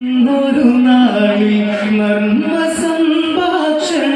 ഒരു നാളിൽ മർമ്മ സംഭാഷണം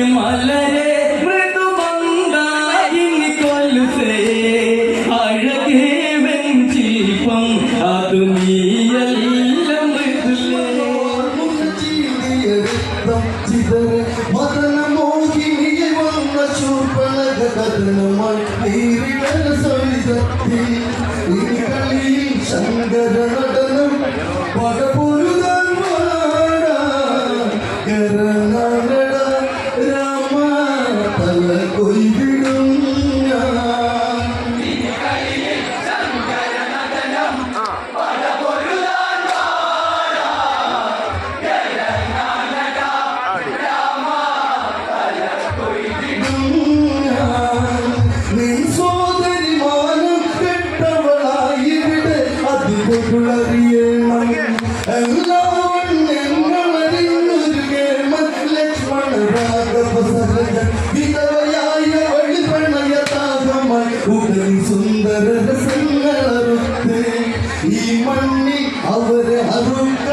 മലരെ മൃദുമന്ദാകിനി കൊല്ലുസേ. അഴകേ വെഞ്ചിപ്പം അത് നീയല്ല മൃദുലേ. ചിതരെ മദന മോഹിനിയെ വന്ന ശൂർപ്പണക കഥനമായി നീരിടല സവിധത്തിൽ. ശങ്കര നടനം പകപൊരുതാ സുന്ദര സങ്കടത്തെ ഈ മണ്ണി അവരെ അറുത്ത